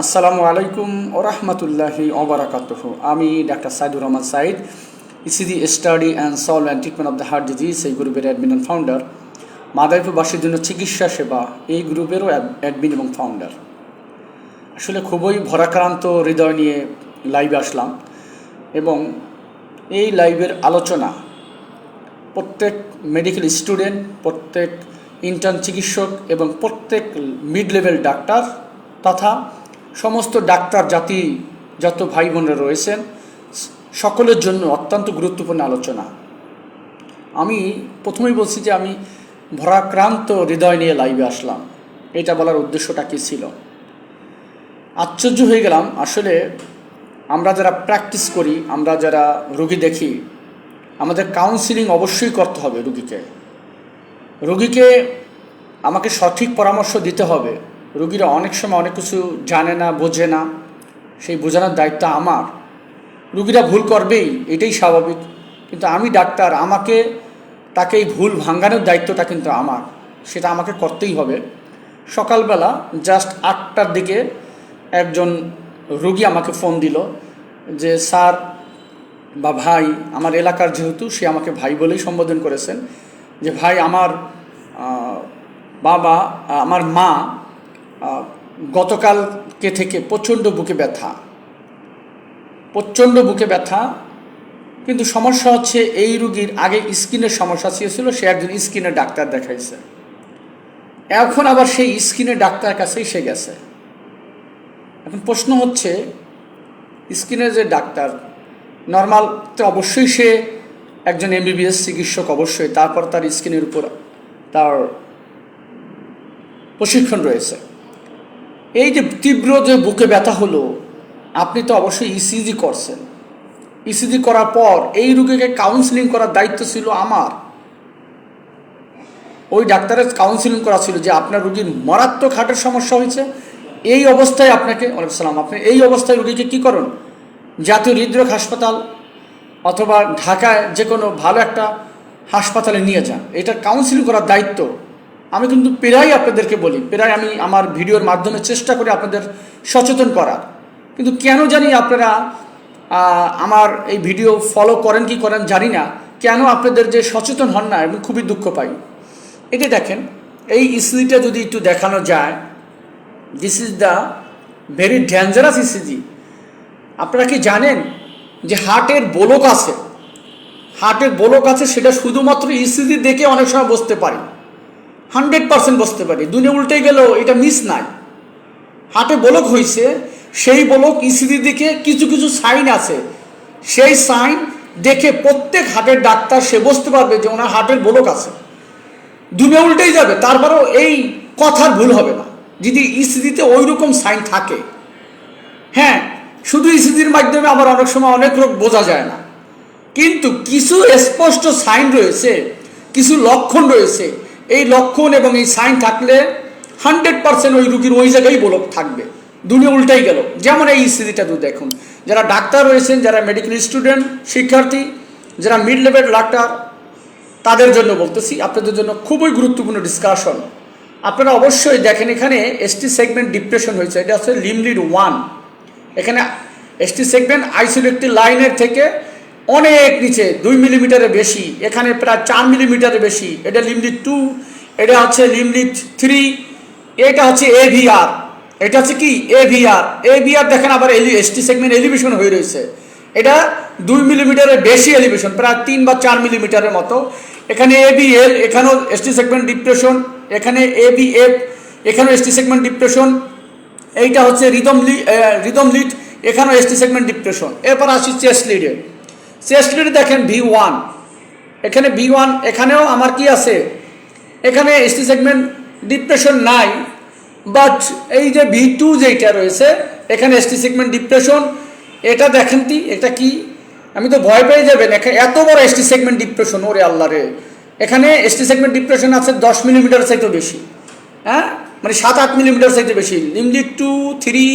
আসসালামু আলাইকুম ও রহমতুল্লাহি ওবরাকাতুহ আমি doctor Saidur Rahman Saeed ECD study and solve and treatment of the heart disease এই গ্রুপের অ্যাডমিন অ্যান্ড ফাউন্ডার মাদারীপুরবাসীর জন্য চিকিৎসা সেবা, এই গ্রুপেরও অ্যাডমিন এবং ফাউন্ডার আসলে খুবই ভরাক্রান্ত হৃদয় নিয়ে লাইভে আসলাম এবং এই লাইভের আলোচনা প্রত্যেক মেডিকেল স্টুডেন্ট প্রত্যেক ইন্টার্ন চিকিৎসক এবং প্রত্যেক মিড লেভেল ডাক্তার তথা সমস্ত ডাক্তার জাতি যত ভাই বোনেরা রয়েছেন, সকলের জন্য অত্যন্ত গুরুত্বপূর্ণ আলোচনা। আমি প্রথমেই বলছি যে আমি ভরাক্রান্ত হৃদয় নিয়ে লাইভে আসলাম। এটা বলার উদ্দেশ্যটা কী ছিল? আশ্চর্য হয়ে গেলাম। আসলে আমরা যারা প্র্যাকটিস করি, আমরা যারা রুগী দেখি, আমাদের কাউন্সিলিং অবশ্যই করতে হবে রুগীকে। রুগীকে আমাকে সঠিক পরামর্শ দিতে হবে। রুগীরা অনেক সময় অনেক কিছু জানে না, বোঝে না। সেই বোঝানোর দায়িত্ব আমার। রুগীরা ভুল করবেই, এটাই স্বাভাবিক। কিন্তু আমি ডাক্তার, আমাকে তাকে এই ভুল ভাঙানোর দায়িত্বটা কিন্তু আমার। সেটা আমাকে করতেই হবে। সকালবেলা জাস্ট আটটার দিকে একজন রুগী আমাকে ফোন দিল যে, স্যার বা ভাই, আমার এলাকার যেহেতু, সে আমাকে ভাই বলেই সম্বোধন করেছেন। যে, ভাই, আমার বাবা আমার মা গতকালকে থেকে প্রচণ্ড বুকে ব্যথা। প্রচণ্ড বুকে ব্যথা। কিন্তু সমস্যা হচ্ছে এই রুগীর আগে স্কিনের সমস্যা ছিল, সে একজন স্কিনের ডাক্তার দেখাইছে। এখন আবার সেই স্কিনের ডাক্তার কাছেই সে গেছে। এখন প্রশ্ন হচ্ছে, স্কিনের যে ডাক্তার নর্মাল তো অবশ্যই সে একজন এমবিবিএস চিকিৎসক অবশ্যই, তারপর তার স্কিনের উপর তার প্রশিক্ষণ রয়েছে। এই যে তীব্র যে বুকে ব্যথা হলো, আপনি তো অবশ্যই ইসিজি করছেন। ইসিজি করার পর এই রুগীকে কাউন্সিলিং করার দায়িত্ব ছিল আমার। ওই ডাক্তারের কাউন্সিলিং করা ছিল যে আপনার রুগীর মারাত্মক হার্টের সমস্যা হয়েছে। এই অবস্থায় আপনাকে, ওয়ালাইকুম সালাম, আপনি এই অবস্থায় রুগীকে কী করেন? জাতীয় হৃদরোগ হাসপাতাল অথবা ঢাকায় যে কোনো ভালো একটা হাসপাতালে নিয়ে যান। এটা কাউন্সিলিং করার দায়িত্ব আমি কিন্তু প্রায় আপনাদেরকে বলি প্রায় আমি আমার ভিডিওর মাধ্যমে চেষ্টা করি আপনাদের সচেতন করার। কিন্তু কেন জানি আপনারা আমার এই ভিডিও ফলো করেন কি করেন জানি না, কেন আপনাদের যে সচেতন হন না, আমি খুবই দুঃখ পাই। এটা দেখেন, এই ইসিজিটা যদি একটু দেখানো যায় this is the very dangerous ECG আপনারা কি জানেন যে হার্টের বোলক আছে? হার্টের বোলক আছে, সেটা শুধুমাত্র ইসিজি দেখে অনেক সময় বসতে পারি। হান্ড্রেড পার্সেন্ট বসতে পারি। দুনিয়া উল্টে গেলেও এটা মিস নাই। হাটে বোলক হয়েছে সেই বলক ইসিজি দিকে কিছু কিছু সাইন আছে। সেই সাইন দেখে প্রত্যেক হাটের ডাক্তার সে বুঝতে পারবে যে ওনার হাটের বলক আছে। দুনিয়া উল্টেই যাবে, তারপরেও এই কথার ভুল হবে না। যদি ইসিজিতে ওই রকম সাইন থাকে। হ্যাঁ শুধু ইসিজির মাধ্যমে আবার অনেক সময় অনেক রোগ বোঝা যায় না। কিন্তু কিছু স্পষ্ট সাইন রয়েছে, কিছু লক্ষণ রয়েছে এই লক্ষণ এবং এই সাইন থাকলে হান্ড্রেড পার্সেন্ট ওই রুগীর ওই জায়গায় বলক থাকবে। দুনিয়া উল্টাই গেল। যেমন এই স্থিতিটা তো দেখুন, যারা ডাক্তার রয়েছেন, যারা মেডিকেল স্টুডেন্ট শিক্ষার্থী, যারা মিড লেভেল ডাক্তার তাদের জন্য বলতেছি, আপনাদের জন্য খুবই গুরুত্বপূর্ণ ডিসকাশন আপনারা অবশ্যই দেখেন এখানে এসটি সেগমেন্ট ডিপ্রেশন হয়েছে, এটা হচ্ছে লিমলিড ওয়ান এখানে এসটি সেগমেন্ট একটি লাইনের থেকে অনেক নিচে, দুই মিলিমিটারের বেশি, এখানে প্রায় চার মিলিমিটারের বেশি। এটা লিমলিড টু এটা হচ্ছে লিমলিড থ্রি এটা হচ্ছে এভিআর এটা হচ্ছে কি? এভিআর এভিআর দেখেন আবার এলি এসটি সেগমেন্ট এলিভেশন হয়ে রয়েছে। এটা দুই মিলিমিটারের বেশি এলিভেশন প্রায় তিন বা চার মিলিমিটারের মতো। এখানে এবিএল এখানেও এসটি সেগমেন্ট ডিপ্রেশন এখানে এবিএফ এখানেও এসটি সেগমেন্ট ডিপ্রেশন এইটা হচ্ছে রিদম লি রিদম লিড এখানেও এসটি সেগমেন্ট ডিপ্রেশন এরপর আসি চেস্ট লিডে চেস্ট দেখেন ভি ওয়ান। এখানে ভি ওয়ান, এখানেও আমার কি আছে? এখানে এসটি সেগমেন্ট ডিপ্রেশন নাই, বাট এই যে ভি টু যেটা রয়েছে, এখানে এসটি সেগমেন্ট ডিপ্রেশন, এটা দেখেন তি, এটা কি? আমি তো ভয় পেয়ে যাবেন এখানে এত বড় এসটি সেগমেন্ট ডিপ্রেশন, ওরে আল্লাহ রে এখানে এসটি সেগমেন্ট ডিপ্রেশন আছে দশ মিলিমিটার চাইতে বেশি হ্যাঁ? মানে সাত আট মিলিমিটার চাইতে বেশি limb lead two three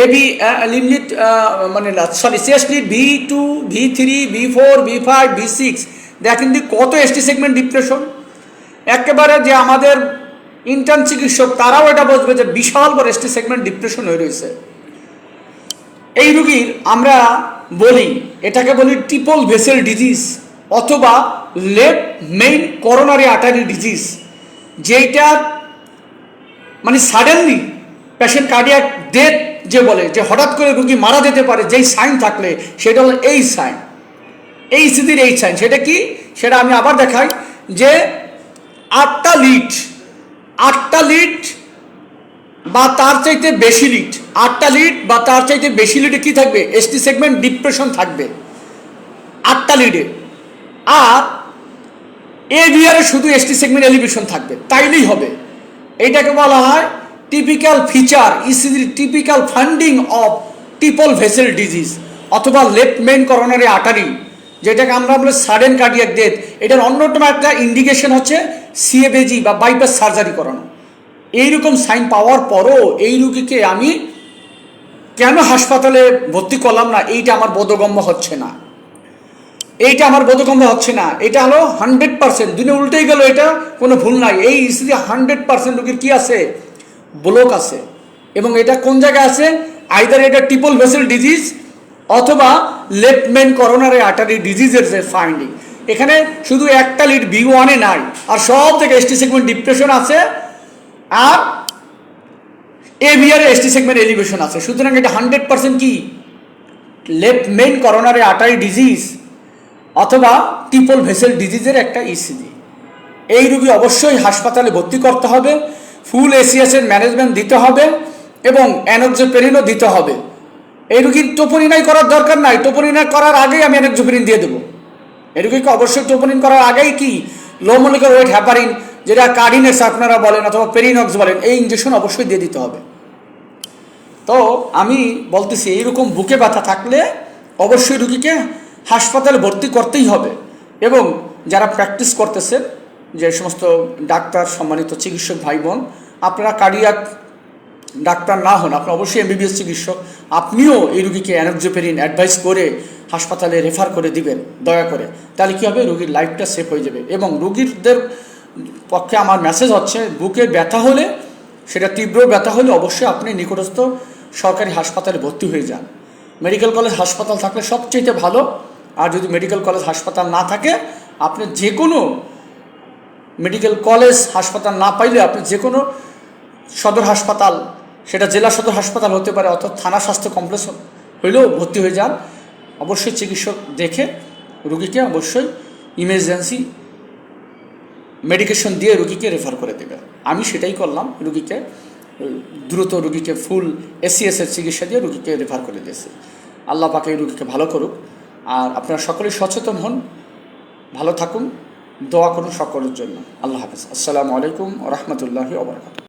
A B limb lead মানে sorry CS lead V two V three V four V five V six দেখেন দি কত এসটি সেগমেন্ট ডিপ্রেশন একেবারে যে আমাদের ইন্টার্ন চিকিৎসক, তারাও এটা বুঝবে যে বিশাল বড় এসটি সেগমেন্ট ডিপ্রেশন হয়ে রয়েছে। এই রুগীর আমরা বলি, এটাকে বলি ট্রিপল ভেসেল ডিজিজ অথবা left main coronary artery disease যেইটা মানে সাডেনলি পেশেন্ট কার্ডিয়াক ডেথ যে বলে যে হঠাৎ করে রুগী মারা যেতে পারে, যেই সাইন থাকলে, সেটা হলো এই সাইন। এই স্থিতির এই সাইন। সেটা কি? সেটা আমি আবার দেখাই যে আটটা লিড আটটা লিড বা তার চাইতে বেশি লিড আটটা লিড বা তার চাইতে বেশি লিডে কি থাকবে? এসটি সেগমেন্ট ডিপ্রেশন থাকবে। আটটা লিডে আর এ বিয়ারে শুধু এসটি সেগমেন্ট এলিভেশন থাকবে। তাইলেই হবে। এইটাকে বলা হয় typical feature ইসিজির typical finding of triple vessel disease অথবা লেফট মেইন করোনারি আটারি যেটাকে আমরা বলি সাডেন কার্ডিয়াক ডেথ এটার অন্যতম একটা ইন্ডিকেশন হচ্ছে সিএবেজি বা বাইপাস সার্জারি করানো। এইরকম সাইন পাওয়ার পরও এই রুগীকে আমি কেন হাসপাতালে ভর্তি করলাম না, এইটা আমার বোধগম্য হচ্ছে না। এইটা আমার বোধগম্য হচ্ছে না। এটা হলো হান্ড্রেড পার্সেন্ট দিনে উল্টেই গেল এটা, কোনো ভুল নাই। এই স্থিতি হান্ড্রেড পার্সেন্ট রুগীর কি আছে? ব্লক আছে। এবং এটা কোন জায়গায় আছে? আইদার এটা ট্রিপল ভেসেল ডিজিজ অথবা লেফট মেন করোনারি আর্টারি ডিজিজের যে ফাইন্ডিং এখানে শুধু একটা লিড বি ওয়ানে নাই, আর সব থেকে এসটি সেগমেন্ট ডিপ্রেশন আছে, আর এভিআর এসটি সেগমেন্ট এলিভেশন আছে। সুতরাং এটা হান্ড্রেড পার্সেন্ট কি? লেফট করোনারি আর্টারি ডিজিজ অথবা ট্রিপল ভেসেল ডিজিজের একটা ইসিজি এই রুগী অবশ্যই হাসপাতালে ভর্তি করতে হবে। ফুল এসিএসের ম্যানেজমেন্ট দিতে হবে এবং অ্যানোক্সোপেরিনও দিতে হবে। এই রুগীর টোপনিনাই করার দরকার নাই। টোপনিনাই করার আগেই আমি অ্যানোক্সোপেরিন দিয়ে দেবো। এই রুগীকে অবশ্যই টোপনিন করার আগেই কি? লো মলিকুলার ওয়েট হ্যাপারিন যেটা কার্ডিনেস আপনারা বলেন অথবা পেরিনক্স বলেন, এই ইঞ্জেকশন অবশ্যই দিয়ে দিতে হবে। তো আমি বলতেছি, এইরকম বুকে ব্যথা থাকলে অবশ্যই রুগীকে হাসপাতালে ভর্তি করতেই হবে। এবং যারা প্র্যাকটিস করতেছেন যে সমস্ত ডাক্তার সম্মানিত চিকিৎসক ভাই বোন আপনারা কার্ডিয়াক ডাক্তার না হন আপনি অবশ্যই এমবিবিএস চিকিৎসক, আপনিও এই রুগীকে অ্যানোক্সোপেরিন অ্যাডভাইস করে হাসপাতালে রেফার করে দিবেন, দয়া করে। তাহলে কী হবে? রুগীর লাইফটা সেফ হয়ে যাবে। এবং রুগীদের পক্ষে আমার মেসেজ হচ্ছে, বুকে ব্যথা হলে, সেটা তীব্র ব্যথা হলে অবশ্যই আপনি নিকটস্থ সরকারি হাসপাতালে ভর্তি হয়ে যান। মেডিকেল কলেজ হাসপাতাল থাকলে সবচেয়ে ভালো। আর যদি মেডিকেল কলেজ হাসপাতাল না থাকে, আপনি যে কোনো মেডিকেল কলেজ, হাসপাতাল না পাইলে আপনি যে কোনো সদর হাসপাতাল, সেটা জেলা সদর হাসপাতাল হতে পারে অর্থাৎ থানা স্বাস্থ্য কমপ্লেক্স হইলেও ভর্তি হয়ে যান। অবশ্যই চিকিৎসক দেখে রুগীকে অবশ্যই ইমার্জেন্সি মেডিকেশন দিয়ে রুগীকে রেফার করে দেবে। আমি সেটাই করলাম, রুগীকে, দ্রুত রুগীকে ফুল এসিএসের চিকিৎসা দিয়ে রুগীকে রেফার করে দিয়েছে। আল্লাহ পাকে রুগীকে ভালো করুক। আর আপনারা সকলেই সচেতন হন। ভালো থাকুন। দোয়া করুন সকলের জন্য। আল্লাহ হাফিজ। আসসালামু আলাইকুম রহমতুল্লাহি ওবরাকাত